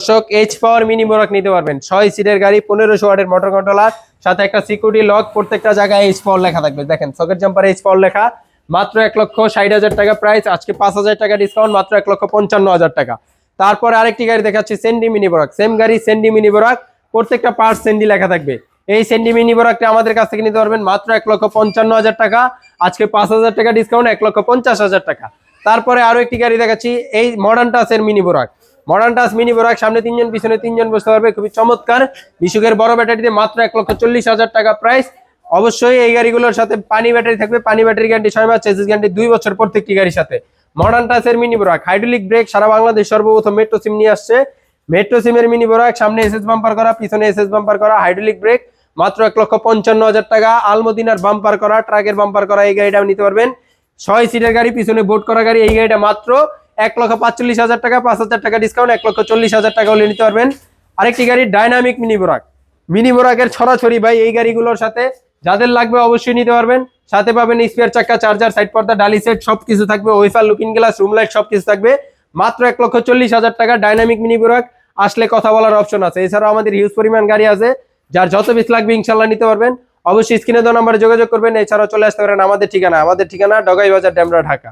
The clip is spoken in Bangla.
দর্শক এইচ পাওয়ার মিনি মোরাক নিতে পারবেন। ছয় সিটের গাড়ি, পনেরোশো ওয়াটের মোটর কন্ট্রোলার সাথে একটা সিকিউরিটি লক প্রত্যেকটা জায়গায় এইচ পাওয়ার লেখা থাকবে। দেখেন সকেট জাম্পার এইচ পাওয়ার লেখা, মাত্র এক লক্ষ ষাট হাজার টাকা প্রাইস আজকে পাঁচ হাজার টাকা ডিসকাউন্ট মাত্র এক লক্ষ পঞ্চান্ন হাজার টাকা। তারপরে আরেকটি গাড়ি দেখাচ্ছি সেন্ডি মিনি বোরাক সেম গাড়ি সেন্ডি মিনি বোরাক প্রত্যেকটা পার্ট সেন্ডি লেখা থাকবে। এই সেন্ডি মিনি বোরাকটা আমাদের কাছ থেকে নিতে পারবেন, মাত্র এক লক্ষ পঞ্চান্ন হাজার টাকা, আজকে পাঁচ হাজার টাকা ডিসকাউন্ট এক লক্ষ পঞ্চাশ হাজার টাকা। তারপরে আরও একটি গাড়ি দেখাচ্ছি, এই মডার্ন টাসের মিনি বোরাক মডার্ন টাস মিনি বোরাক সামনে তিনজন, পিছনে তিনজন বসতে পারবে। খুবই চমৎকার। বিশুকের বড় ব্যাটারিতে মাত্র এক লক্ষ চল্লিশ হাজার টাকা প্রাইস অবশ্যই এই গাড়িগুলোর সাথে পানি ব্যাটারি থাকবে। পানি ব্যাটারি গ্যারান্টি ছয় মাস চেসিস গ্যারান্টি দুই বছর প্রত্যেকটি গাড়ির সাথে। মডার্ন টাসের মিনি বোরাক হাইড্রোলিক ব্রেক সারা বাংলাদেশ সর্বপ্রথম মেট্রো সিম নিয়ে আসছে। মেট্রো সিমের মিনি বোরাক সামনে এসএস বাম্পার করা, পিছনে এসএস বাম্পার করা হাইড্রোলিক ব্রেক মাত্র এক লক্ষ পঞ্চান্ন হাজার টাকা। আলমদিনার বাম্পার করা ট্রাকের বাম্পার করা, এই গাড়িটা নিতে পারবেন। ছয় সিটের গাড়ি, পিছনে বোট করা গাড়ি, এই গাড়িটা মাত্র এক লক্ষ পাঁচচল্লিশ হাজার টাকা, পাঁচ হাজার টাকা ডিসকাউন্ট এক লক্ষ চল্লিশ হাজার টাকা হলে নিতে পারবেন। আরেকটি গাড়ি ডাইনামিক মিনি বোরাক মিনি বোরাকের ছড়াছড়ি ভাই, এই গাড়িগুলোর সাথে যাদের লাগবে অবশ্যই নিতে পারবেন। সাথে পাবেন স্পেয়ার চাক্কা চার্জার সাইড পর্দা, ডালি সেট সবকিছু থাকবে। Wafer looking glass room light সবকিছু থাকবে। মাত্র এক লক্ষ চল্লিশ হাজার টাকা ডাইনামিক মিনি বোরাক আসলে কথা বলার অপশন আছে। এছাড়াও আমাদের হিউজ পরিমাণ গাড়ি আছে। যার যত পিস লাগবে ইনশাল্লাহ নিতে পারবেন। অবশ্যই স্ক্রিনে দেওয়া নাম্বারে যোগাযোগ করবেন। এছাড়াও চলে আসতে পারেন আমাদের ঠিকানা। আমাদের ঠিকানা ডগাই বাজার ড্যামরা ঢাকা।